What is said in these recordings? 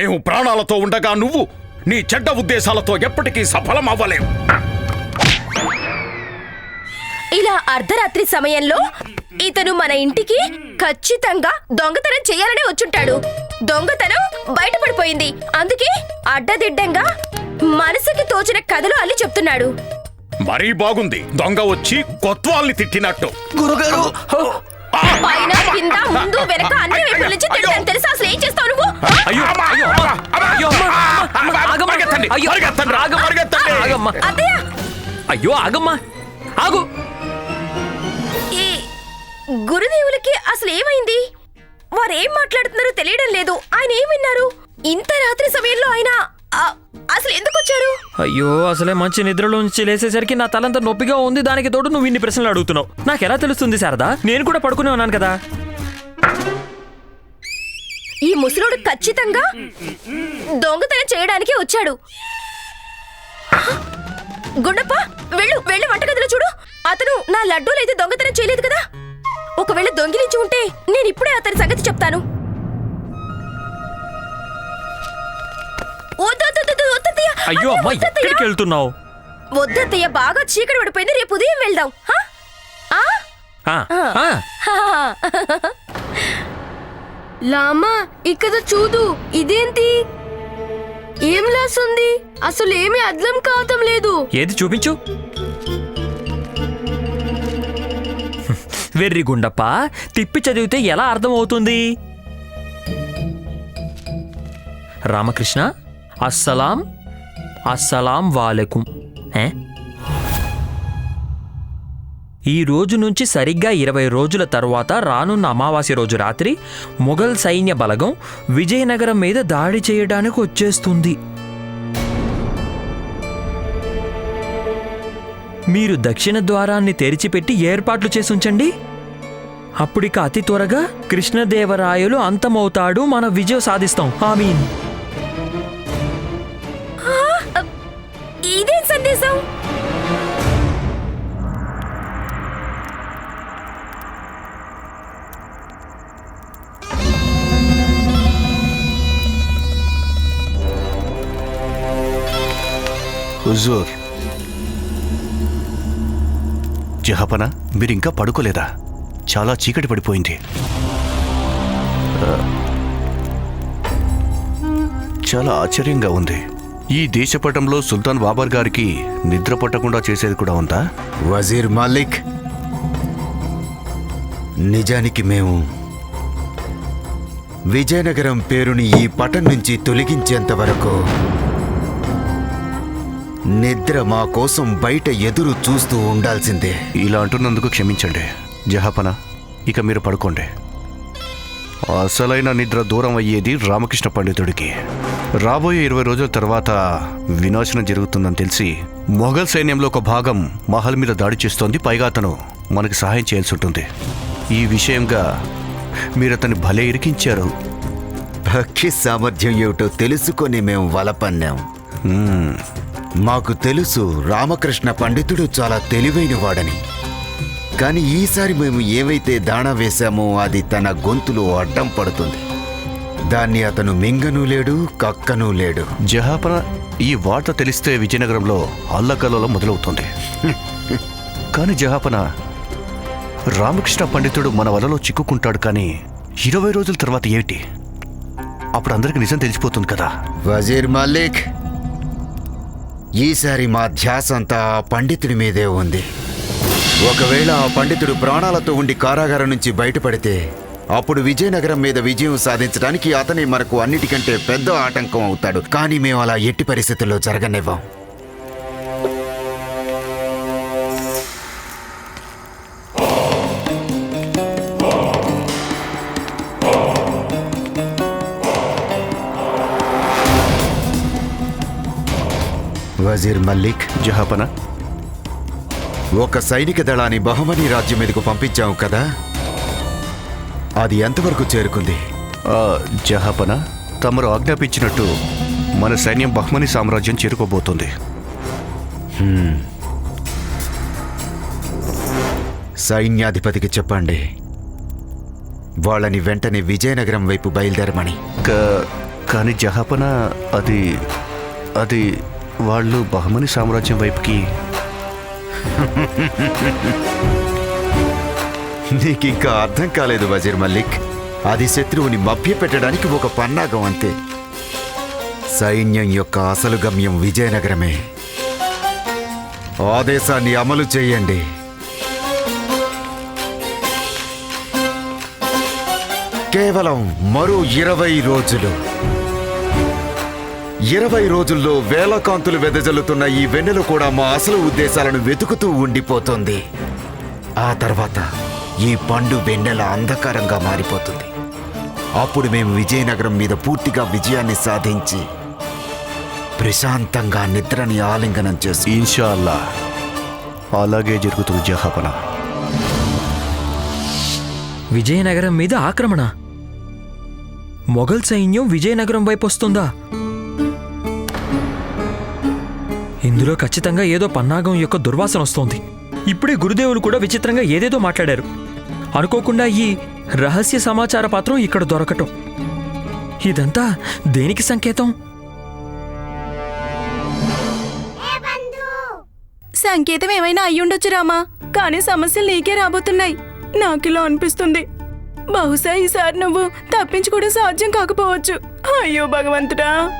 మేము ప్రాణాలతో ఉండగా నువ్వు నీ చెడ్డ ఉద్దేశాలతో ఎప్పటికీ సఫలం అవ్వలేవు ఇలా అర్ధరాత్రి సమయంలో ఇతను మన ఇంటికి ఖచ్చితంగా దొంగతనం చేయాలనే వచ్చుంటాడు. దొంగతనం బయటపడిపోయింది. అందుకే అడ్డదిడ్డంగా మనసుకి తోచిన కథలు అల్లి చెప్తున్నాడు. మరీ బాగుంది. దొంగ వచ్చి కొత్వాల్ని తిట్టినట్టు. గురుగారు! పైన కింద ముందు వెనక అన్ని వైపుల నుంచి తెలుసా అసలు ఏం చేస్తావు నువ్వు అయ్యో! అయ్యో! అయ్యో. పరిగెత్తండి! అయ్యో పరిగెత్తండి! ఆగమ్మా. పరిగెత్తండి! ఆగమ్మా అత్తయ్య అయ్యో ఆగమ్మా ఆగు ఈ గురుదేవులకి అసలు ఏమైంది వారు ఏం మాట్లాడుతున్నారో తెలియడం లేదు ఆయన ఏం విన్నారు ఇంత రాత్రి సమయంలో ఆయన అసలు ఎందుకు వచ్చారు? అయ్యో అసలే మంచి నిద్రలో నుంచి లేసేసరికి నా తలంతా నొప్పిగా ఉంది దానికి తోడు నువ్వు ఇన్ని ప్రశ్నలు అడుగుతున్నావు. నాకు ఎలా తెలుస్తుంది శారదా? నేను కూడా పడుకునే ఉన్నాను కదా. ఈ ముసలోడు ఖచ్చితంగా దొంగతనం చేయడానికి వచ్చాడు. గుండప్ప వెళ్ళు వెళ్ళు వంటగదిలో చూడు. అతను నా లడ్డూలు అయితే దొంగతనం చేయలేదు కదా. ఒకవేళ దొంగిలించి ఉంటే నేను ఇప్పుడే అతని సంగతి చెప్తాను. అయ్యో అమ్మా. ఎక్కడికి వెళ్తున్నావు? వద్దత్తయ్య బాగా చీకటి పడిపోయింది రేపు ఉదయం వెళ్దాం. హా? ఆ? ఆ, ఆ, హా. లామా ఇక్కడ చూడు ఇదేంటి? ఏం లాస్తుంది అసలు ఏమీ అర్థం కావటం లేదు. ఏది చూపించు? వెర్రి గుండప్ప తిప్పి చదివితే ఎలా అర్థమవుతుంది? రామకృష్ణ అస్సలాం. అస్సలాం వాలెకుం. ఈ రోజు నుంచి సరిగ్గా ఇరవై రోజుల తరువాత రానున్న అమావాస్య రోజు రాత్రి మొఘల్ సైన్య బలగం విజయనగరం మీద దాడి చేయడానికి వచ్చేస్తుంది. మీరు దక్షిణ ద్వారాన్ని తెరిచిపెట్టి ఏర్పాట్లు చేసుంచండి. అప్పుడిక అతి త్వరగా కృష్ణదేవరాయలు అంతమవుతాడు మన విజయం సాధిస్తాం. ఆమీన్. ఇదేం హుజూర్. జహపన మీరింకా పడుకోలేదా? చాలా చీకటి పడిపోయింది. చాలా ఆశ్చర్యంగా ఉంది. ఈ దేశపటంలో సుల్తాన్ బాబర్ గారికి నిద్ర పట్టకుండా చేసేది కూడా ఉందా? వజీర్ మాలిక్ నిజానికి మేము విజయనగరం పేరుని ఈ పటం నుంచి తొలగించేంత వరకు నిద్ర మా కోసం బయట ఎదురు చూస్తూ ఉండాల్సిందే. ఇలా అంటున్నందుకు క్షమించండి జహాపన. ఇక మీరు పడుకోండి. అసలైన నిద్ర దూరం అయ్యేది రామకృష్ణ పండితుడికి. రాబోయే ఇరవై రోజుల తర్వాత వినాశనం జరుగుతుందని తెలిసి మొఘల్ సైన్యంలో ఒక భాగం మహల్ మీద దాడి చేస్తోంది. పైగా అతను మనకి సహాయం చేయాల్సి ఉంటుంది. ఈ విషయంగా మీరు అతన్ని భలే ఇరికించారు. భక్తి సామర్థ్యం ఏమిటో తెలుసుకొని మేము వలపన్నాం. మాకు తెలుసు రామకృష్ణ పండితుడు చాలా తెలివైన వాడని కానీ ఈసారి మేము ఏవైతే దాణా వేశామో అది తన గొంతులో అడ్డం పడుతుంది. దాన్ని అతను మింగను లేడు కక్కను లేడు. జహాపన ఈ వార్త తెలిస్తే విజయనగరంలో అల్లకల్లోలం మొదలవుతుంది. కానీ జహాపన రామకృష్ణ పండితుడు మన వలలో చిక్కుకుంటాడు కానీ ఇరవై రోజుల తర్వాత ఏమిటి? అప్పుడు అందరికి నిజం తెలిసిపోతుంది కదా. వజీర్ మల్లిక్ ఈసారి మా ధ్యాస అంతా ఆ పండితుడి మీదే ఉంది. ఒకవేళ ఆ పండితుడు ప్రాణాలతో ఉండి కారాగారం నుంచి బయటపడితే అప్పుడు విజయనగరం మీద విజయం సాధించడానికి అతనే మనకు అన్నిటికంటే పెద్ద ఆటంకం అవుతాడు. కానీ మేము అలా ఎట్టి పరిస్థితుల్లో జరగనివ్వం. వజీర్ మల్లిక్ జహాపన. ఒక సైనిక దళాన్ని బహుమని రాజ్యం మీదకు పంపించాము కదా? అది ఎంతవరకు చేరుకుంది? జహాపన తమరు ఆజ్ఞాపించినట్టు మన సైన్యం బహ్మని సామ్రాజ్యం చేరుకోబోతుంది. సైన్యాధిపతికి చెప్పండి. వాళ్ళని వెంటనే విజయనగరం వైపు బయలుదేరమని. కానీ జహాపన అది అది వాళ్ళు బహమని సామ్రాజ్యం వైపుకి నీకింకా అర్థం కాలేదు వజీర్ మల్లిక్. అది శత్రువుని మభ్యపెట్టడానికి ఒక పన్నాగం అంతే. సైన్యం యొక్క అసలు గమ్యం విజయనగరమే. ఆదేశాన్ని అమలు చేయండి. కేవలం మరో ఇరవై రోజులు. ఇరవై రోజుల్లో వేల కాంతులు వెదజల్లుతున్న ఈ వెన్నెలు కూడా మా అసలు ఉద్దేశాలను వెతుకుతూ ఉండిపోతుంది. ఆ తర్వాత ఈ పండు వెన్నెల అంధకారంగా మారిపోతుంది. అప్పుడు మేము విజయనగరం మీద పూర్తిగా విజయాన్ని సాధించి ప్రశాంతంగా నిద్రని ఆలింగనం చేసి ఇన్షా అల్లా అలాగే జరుగుతుంది జహాపన. విజయనగరం మీద ఆక్రమణ? మొఘల్ సైన్యం విజయనగరం వైపు వస్తుందా? ఇందులో ఖచ్చితంగా ఏదో పన్నాగం యొక్క దుర్వాసన వస్తోంది. ఇప్పుడే గురుదేవులు కూడా విచిత్రంగా ఏదేదో మాట్లాడారు. అనుకోకుండా ఈ రహస్య సమాచార పత్రం ఇక్కడ దొరకటం. ఇదంతా దేనికి సంకేతం? సంకేతం ఏమైనా అయ్యుండొచ్చు రామా. కానీ సమస్యలు నీకే రాబోతున్నాయి. నాకిలా అనిపిస్తుంది. బహుశా ఈసారి నువ్వు తప్పించుకోవడం సాధ్యం కాకపోవచ్చు. అయ్యో భగవంతుడా!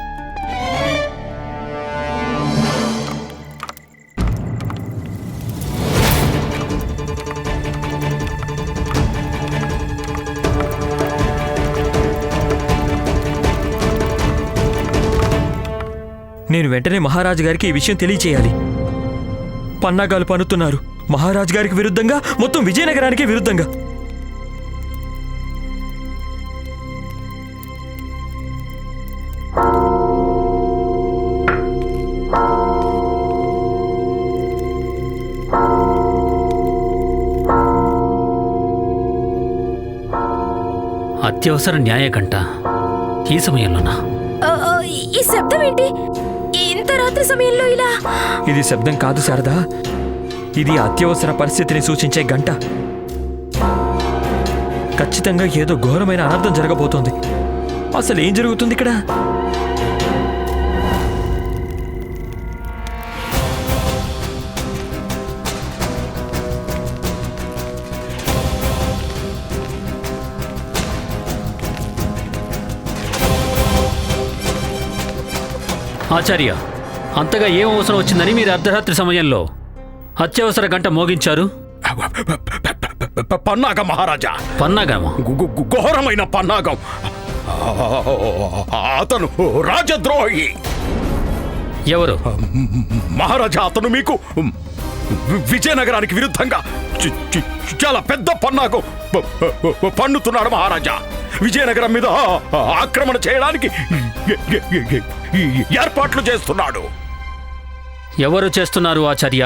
నేను వెంటనే మహారాజు గారికి ఈ విషయం తెలియచేయాలి. పన్నాగాలు పన్నుతున్నారు. మహారాజు గారికి విరుద్ధంగా మొత్తం విజయనగరానికి విరుద్ధంగా. అత్యవసర న్యాయకంట ఈ సమయంలోనా? ఈ శబ్దం ఏంటి? రాత్రి సమయంలో ఇలా? ఇది శబ్దం కాదు శారదా. ఇది అత్యవసర పరిస్థితిని సూచించే గంట. ఖచ్చితంగా ఏదో ఘోరమైన అనర్థం జరగబోతోంది. అసలు ఏం జరుగుతుంది ఇక్కడ? ఆచార్య అంతగా ఏం అవసరం వచ్చిందని మీరు అర్ధరాత్రి సమయంలో అత్యవసర గంట మోగించారు? పన్నాగం మహారాజా. పన్నాగామా ఘోరమైన పన్నాగం. అతను రాజద్రోహి. ఎవరు? మహారాజా అతను మీకు విజయనగరానికి విరుద్ధంగా చాలా పెద్ద పన్నాగం. పన్నుతున్నాడు మహారాజా. విజయనగరం మీద ఆక్రమణ చేయడానికి ఏర్పాట్లు చేస్తున్నాడు. ఎవరు చేస్తున్నారు ఆచార్య?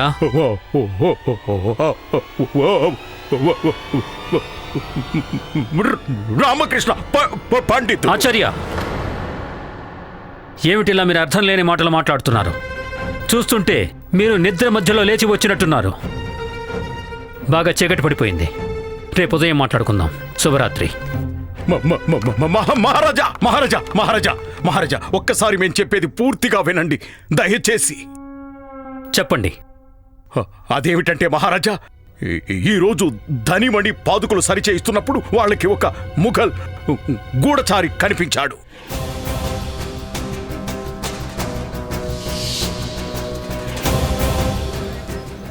రామకృష్ణ పండిత్ ఆచార్య ఏమిటిలా మీరు అర్థం లేని మాటలు మాట్లాడుతున్నారు? చూస్తుంటే మీరు నిద్ర మధ్యలో లేచి వచ్చినట్టున్నారు. బాగా చీకటి పడిపోయింది. రేపు ఉదయం మాట్లాడుకుందాం. శుభరాత్రి. మహారాజా! మహారాజా! మహారాజా! మహారాజా! ఒక్కసారి మేము చెప్పేది పూర్తిగా వినండి. దయచేసి. చెప్పండి. అదేమిటంటే మహారాజా ఈ- ఈ రోజు ధనిమణి పాదుకులు సరిచేయిస్తున్నప్పుడు వాళ్ళకి ఒక ముఘల్ గూఢచారి కనిపించాడు.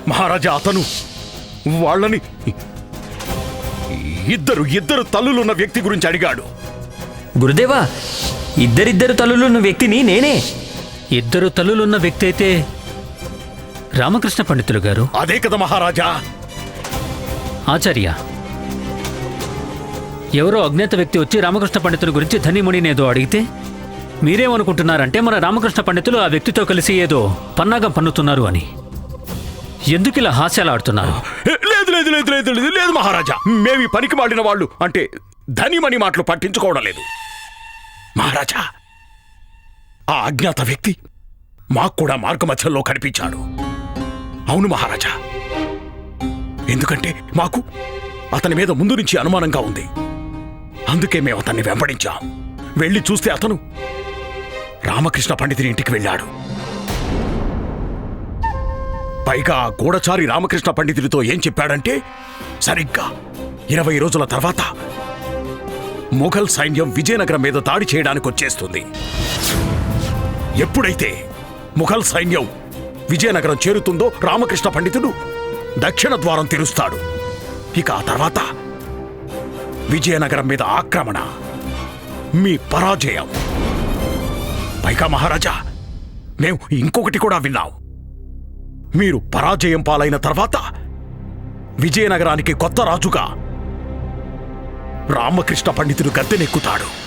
మహారాజా అతను వాళ్ళని ఇద్దరు ఇద్దరు తల్లులున్న వ్యక్తి గురించి అడిగాడు. గురుదేవా ఇద్దరిద్దరు తల్లులున్న వ్యక్తిని నేనే. ఇద్దరు తల్లులున్న వ్యక్తి అయితే రామకృష్ణ పండితులు గారు? అదే కదా మహారాజా. ఆచార్య ఎవరో అజ్ఞాత వ్యక్తి వచ్చి రామకృష్ణ పండితుల గురించి ధనిమణినేదో అడిగితే మీరేమనుకుంటున్నారంటే మన రామకృష్ణ పండితులు ఆ వ్యక్తితో కలిసి ఏదో పన్నాగం పన్నుతున్నారు అని. ఎందుకు ఇలా హాస్యాలాడుతున్నారు లేదు లేదు లేదు లేదు లేదు లేదు మహారాజా. మేము పనికి మాడిన వాళ్ళు అంటే ధనిమని మాటలు పట్టించుకోవడం లేదు. మహారాజా ఆ అజ్ఞాత వ్యక్తి మాకు కూడా మార్గమధ్యంలో కనిపించాడు. అవును మహారాజా. ఎందుకంటే మాకు అతని మీద ముందు నుంచి అనుమానంగా ఉంది. అందుకే మేము అతన్ని వెంబడించాం. వెళ్ళి చూస్తే అతను రామకృష్ణ పండితుని ఇంటికి వెళ్ళాడు. పైగా ఆ గూఢచారి రామకృష్ణ పండితుడితో ఏం చెప్పాడంటే సరిగ్గా ఇరవై రోజుల తర్వాత మొఘల్ సైన్యం విజయనగరం మీద దాడి చేయడానికి వచ్చేస్తుంది. ఎప్పుడైతే మొఘల్ సైన్యం విజయనగరం చేరుతుందో రామకృష్ణ పండితుడు దక్షిణ ద్వారం తెరుస్తాడు. ఇక ఆ తర్వాత విజయనగరం మీద ఆక్రమణ మీ పరాజయం. పైగా మహారాజా మేము ఇంకొకటి కూడా విన్నాం. మీరు పరాజయం పాలైన తర్వాత విజయనగరానికి కొత్త రాజుగా రామకృష్ణ పండితుడు గద్దెనెక్కుతాడు.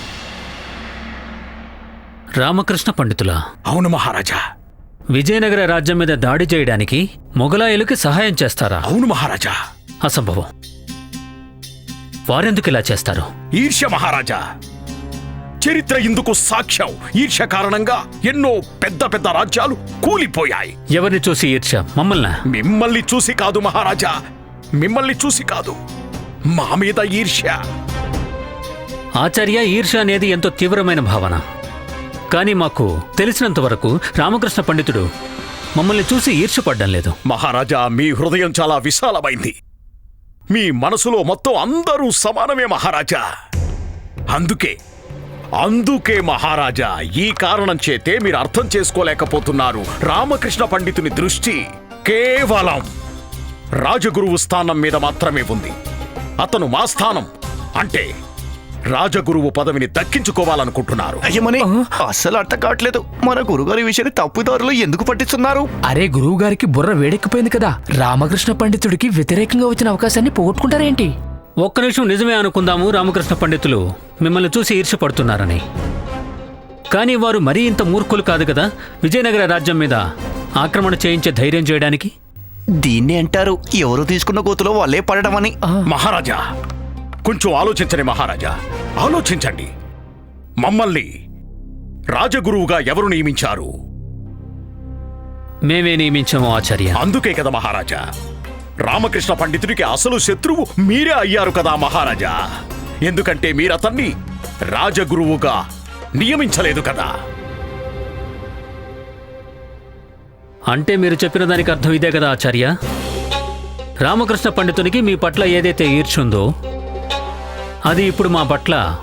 రామకృష్ణ పండితుల? అవును మహారాజా. విజయనగర రాజ్యం మీద దాడి చేయడానికి మొఘలాయులకి సహాయం చేస్తారా? అవును మహారాజా. అసంభవం. వారెందుకు ఇలా చేస్తారు? ఈర్ష్య మహారాజా. చరిత్ర ఇందుకు సాక్ష్యం. ఈర్ష్య కారణంగా ఎన్నో పెద్ద పెద్ద రాజ్యాలు కూలిపోయాయి. ఎవరిని చూసి ఈర్ష మమ్మల్ని? మిమ్మల్ని చూసి కాదు మహారాజా. మిమ్మల్ని చూసి కాదు. మా మీద ఈర్ష్య. ఆచార్య ఈర్ష అనేది ఎంతో తీవ్రమైన భావన. కానీ మాకు తెలిసినంత వరకు రామకృష్ణ పండితుడు మమ్మల్ని చూసి ఈర్షపడ్డం లేదు. మహారాజా మీ హృదయం చాలా విశాలమైంది. మీ మనసులో మొత్తం అందరూ సమానమే మహారాజా. అందుకే అందుకే మహారాజా ఈ కారణం చేతే మీరు అర్థం చేసుకోలేకపోతున్నారు. రామకృష్ణ పండితుని దృష్టి కేవలం రాజగురువు స్థానం మీద మాత్రమే ఉంది. అతను మా స్థానం అంటే రాజగురువు పదవిని దక్కించుకోవాలనుకుంటున్నారు. అయ్యమని అస్సలు అర్థం కావట్లేదు. మన గురుగారి విషయాన్ని తప్పుదారులు ఎందుకు పట్టిస్తున్నారు? అరే గురువు గారికి బుర్ర వేడెక్కిపోయింది కదా. రామకృష్ణ పండితుడికి వ్యతిరేకంగా వచ్చిన అవకాశాన్ని పోగొట్టుకుంటారేంటి? ఒక్క నిమిషం నిజమే అనుకుందాము రామకృష్ణ పండితులు. మిమ్మల్ని చూసి ఈర్షపడుతున్నారని కానీ వారు మరీ ఇంత మూర్ఖులు కాదు కదా విజయనగర రాజ్యం మీద ఆక్రమణ చేయించే ధైర్యం చేయడానికి? దీన్ని అంటారు ఎవరు తీసుకున్న గోతులో వాళ్ళే పడడం అని మహారాజా కొంచెం ఆలోచించండి మహారాజా ఆలోచించండి. మమ్మల్ని రాజగురువుగా ఎవరు నియమించారు? మేమే నియమించాము ఆచార్య. అందుకే కదా మహారాజా రామకృష్ణ పండితుడికి అసలు శత్రువు మీరే అయ్యారు కదా మహారాజా. ఎందుకంటే మీరతన్ని రాజగురువుగా నియమించలేదు కదా. అంటే మీరు చెప్పిన దానికి అర్థం ఇదే కదా ఆచార్య? రామకృష్ణ పండితునికి మీ పట్ల ఏదైతే ఈర్చుందో అది ఇప్పుడు మా పట్ల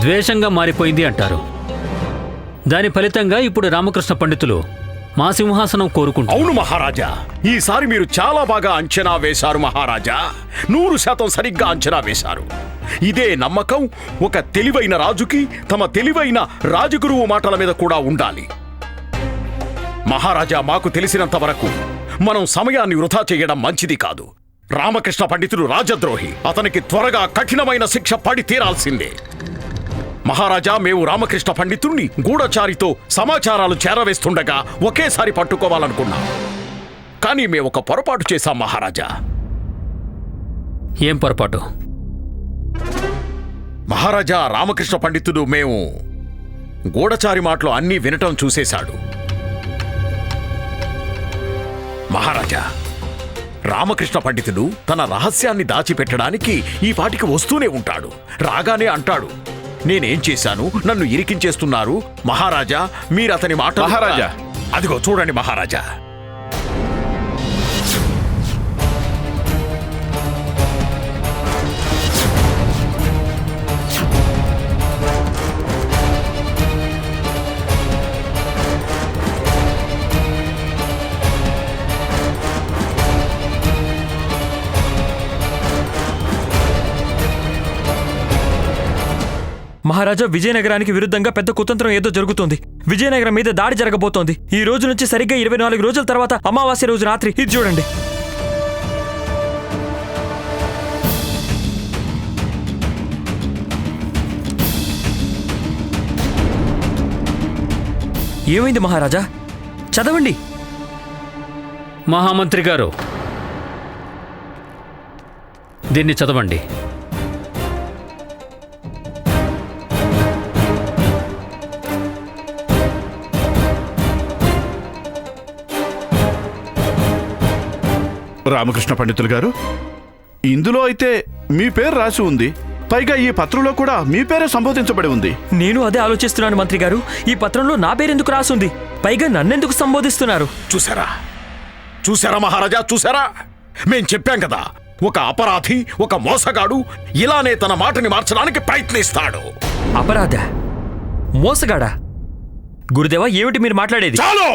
ద్వేషంగా మారిపోయింది అంటారు. దాని ఫలితంగా ఇప్పుడు రామకృష్ణ పండితులు మా సింహాసనం కోరుకుంటారు అవును మహారాజా. ఈసారి మీరు చాలా బాగా అంచనా వేశారు మహారాజా. నూరు శాతం సరిగ్గా అంచనా వేశారు. ఇదే నమ్మకం ఒక తెలివైన రాజుకి తమ తెలివైన రాజగురువు మాటల మీద కూడా ఉండాలి. మహారాజా మాకు తెలిసినంత వరకు మనం సమయాన్ని వృధా చేయడం మంచిది కాదు. రామకృష్ణ పండితుడు రాజద్రోహి. అతనికి త్వరగా కఠినమైన శిక్ష పడి తీరాల్సిందే. మహారాజా మేము రామకృష్ణ పండితుణ్ణి గూఢచారితో సమాచారాలు చేరవేస్తుండగా ఒకేసారి పట్టుకోవాలనుకున్నాం. కానీ మేము ఒక పొరపాటు చేశాం మహారాజా. ఏం పొరపాటు? మహారాజా రామకృష్ణ పండితుడు మేము గూఢచారి మాటలు అన్నీ వినటం చూసేశాడు. మహారాజా రామకృష్ణ పండితుడు తన రహస్యాన్ని దాచిపెట్టడానికి ఈ పాటికి వస్తూనే ఉంటాడు. రాగానే అంటాడు నేనేం చేశాను? నన్ను ఇరికించేస్తున్నారు? మహారాజా మీరు అతని మాట మహారాజా. అదిగో చూడండి మహారాజా. మహారాజా విజయనగరానికి విరుద్ధంగా పెద్ద కుతంత్రం ఏదో జరుగుతుంది. విజయనగరం మీద దాడి జరగబోతోంది. ఈ రోజు నుంచి సరిగ్గా ఇరవై నాలుగు రోజుల తర్వాత అమావాస్య రోజు రాత్రి. ఇది చూడండి. ఏమైంది మహారాజా? చదవండి. మహామంత్రి గారు దీన్ని చదవండి. రామకృష్ణ పండితులు గారు ఇందులో అయితే మీ పేరు రాసి ఉంది. పైగా ఈ పత్రంలో కూడా మీ పేరే సంబోధించబడి ఉంది. నేను అదే ఆలోచిస్తున్నాను మంత్రి గారు. ఈ పత్రంలో నా పేరెందుకు రాసుంది పైగా నన్నెందుకు సంబోధిస్తున్నారు? చూసారా చూసారా మహారాజా? చూసారా మేం చెప్పాం కదా ఒక అపరాధి ఒక మోసగాడు ఇలానే తన మాటని మార్చడానికి ప్రయత్నిస్తాడు. అపరాధ? మోసగాడా? గురుదేవా ఏమిటి మీరు మాట్లాడేది? చాలు!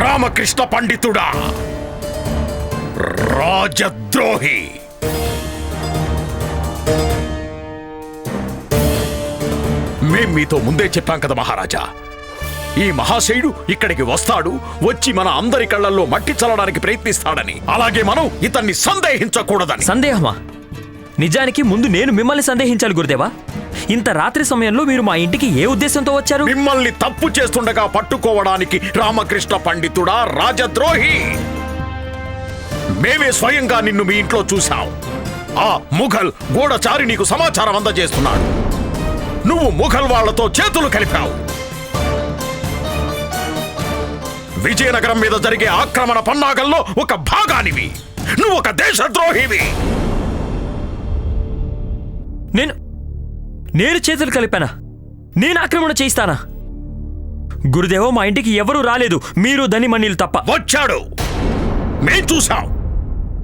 రామకృష్ణ పండితుడా! రాజద్రోహి. మేం మీతో ముందే చెప్పాం కదా మహారాజా. ఈ మహాశయుడు ఇక్కడికి వస్తాడు వచ్చి మన అందరి కళ్ళల్లో మట్టి చల్లడానికి ప్రయత్నిస్తాడని. అలాగే మనం ఇతన్ని సందేహించకూడదని. సందేహమా? నిజానికి ముందు నేను మిమ్మల్ని సందేహించాలి గురుదేవా. ఇంత రాత్రి సమయంలో మీరు మా ఇంటికి ఏ ఉద్దేశంతో వచ్చారు? మిమ్మల్ని తప్పు చేస్తుండగా పట్టుకోవడానికి రామకృష్ణ పండితుడా రాజద్రోహి. మేమే స్వయంగా నిన్ను మీ ఇంట్లో చూశాం. ఆ ముఘల్ గూఢచారి నీకు సమాచారం అందజేస్తున్నాడు. నువ్వు ముఘల్ వాళ్ళతో చేతులు కలిపావు. విజయనగరం మీద జరిగే ఆక్రమణ పన్నాగంలో ఒక భాగానివి. నువ్వు ఒక దేశద్రోహివి. నేను నేను చేతులు కలిపానా? నేను ఆక్రమణ చేయిస్తానా? గురుదేవో మా ఇంటికి ఎవరూ రాలేదు. మీరు ధనిమణిలు తప్ప. వచ్చాడు. మేం చూశాం.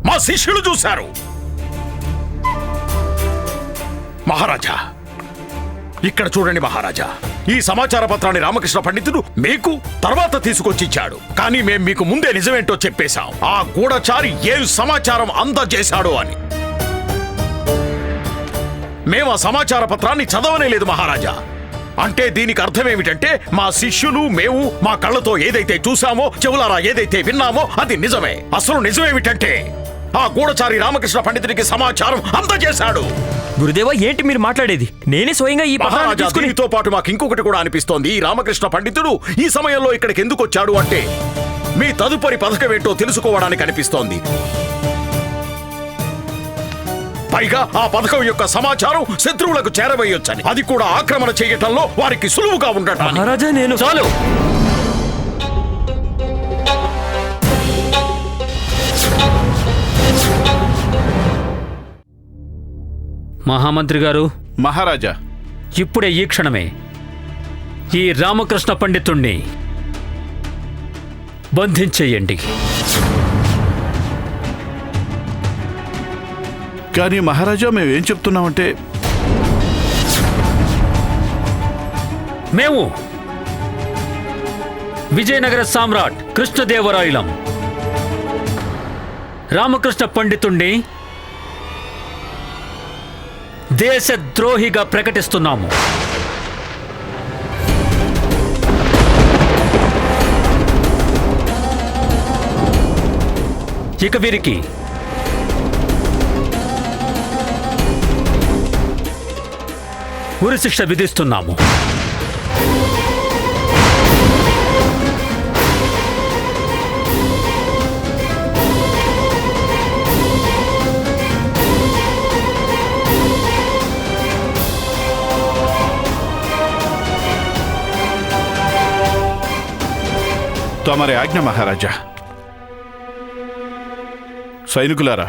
మా శిష్యులు చూశారు. మహారాజా ఇక్కడ చూడండి మహారాజా. ఈ సమాచార పత్రాన్ని రామకృష్ణ పండితుడు మీకు తర్వాత తీసుకొచ్చిచ్చాడు కానీ మేము మీకు ముందే నిజమేంటో చెప్పేశాం. ఆ గూఢచారి ఏ సమాచారం అందజేశాడో అని. మేము ఆ సమాచార పత్రాన్ని చదవనే లేదు మహారాజా. అంటే దీనికి అర్థం ఏమిటంటే మా శిష్యులు మేము మా కళ్ళతో ఏదైతే చూసామో చెవులారా ఏదైతే విన్నామో అది నిజమే. అసలు నిజమేమిటంటే ఆ గూఢచారి రామకృష్ణ పండితుడికి సమాచారం అందజేశాడు. గురుదేవా ఏంటి మీరు మాట్లాడేది? నేనే స్వయంగా ఈ పత్రాన్ని తీసుకుని పాటు మాకు ఇంకొకటి కూడా అనిపిస్తోంది. ఈ రామకృష్ణ పండితుడు ఈ సమయంలో ఇక్కడికి ఎందుకు వచ్చాడు అంటే మీ తదుపరి పథకం ఏంటో తెలుసుకోవడానికి అనిపిస్తోంది. పైగా ఆ పథకం యొక్క సమాచారం శత్రువులకు చేరవేయొచ్చని. అది కూడా ఆక్రమణ చేయటంలో వారికి సులువుగా ఉండటానికి. మహారాజా నేను చాలు! మహామంత్రి గారు మహారాజా. ఇప్పుడే ఈ క్షణమే ఈ రామకృష్ణ పండితుణ్ణి బంధించేయండి. కానీ మహారాజా మేమేం చెప్తున్నామంటే మేము విజయనగర సామ్రాట్ కృష్ణదేవరాయలం రామకృష్ణ పండితుణ్ణి దేశద్రోహిగా ప్రకటిస్తున్నాము. ఇక వీరికి ఉరిశిక్ష విధిస్తున్నాము. తమరి ఆజ్ఞ మహారాజా. సైనికులారా